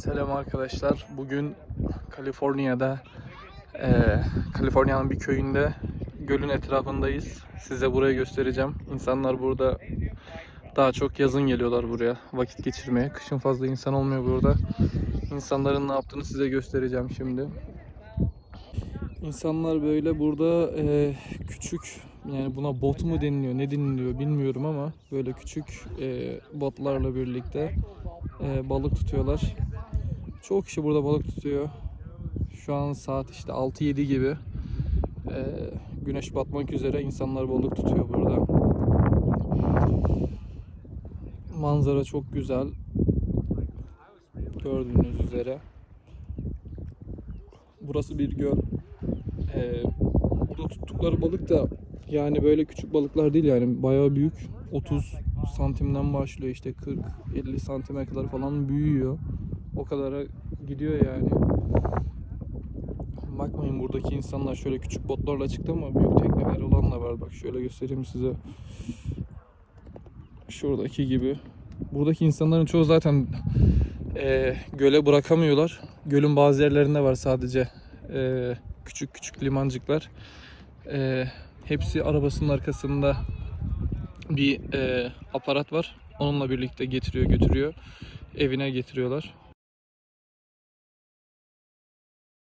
Selam arkadaşlar. Bugün Kaliforniya'da, eee Kaliforniya'nın bir köyünde gölün etrafındayız. Size burayı göstereceğim. İnsanlar burada daha çok yazın geliyorlar buraya vakit geçirmeye. Kışın fazla insan olmuyor burada. İnsanların ne yaptığını size göstereceğim şimdi. İnsanlar böyle burada eee, küçük yani buna bot mu deniliyor ne deniliyor bilmiyorum ama böyle küçük eee, botlarla birlikte eee, balık tutuyorlar. Çok kişi burada balık tutuyor. Şu an saat işte 6-7 gibi. Ee, güneş batmak üzere insanlar balık tutuyor burada. Manzara çok güzel. Gördüğünüz üzere. Burası bir göl. Ee, burada tuttukları balık da yani böyle küçük balıklar değil yani bayağı büyük. 30 santimden başlıyor işte 40-50 santime kadar falan büyüyor. O kadara gidiyor yani. Bakmayın buradaki insanlar şöyle küçük botlarla çıktı ama büyük tekneler olan da var. Bak şöyle göstereyim size. Şuradaki gibi. Buradaki insanların çoğu zaten eee, göle bırakamıyorlar. Gölün bazı yerlerinde var sadece eee, küçük küçük limancıklar. Eee, hepsi arabasının arkasında bir eee, aparat var. Onunla birlikte getiriyor götürüyor evine getiriyorlar.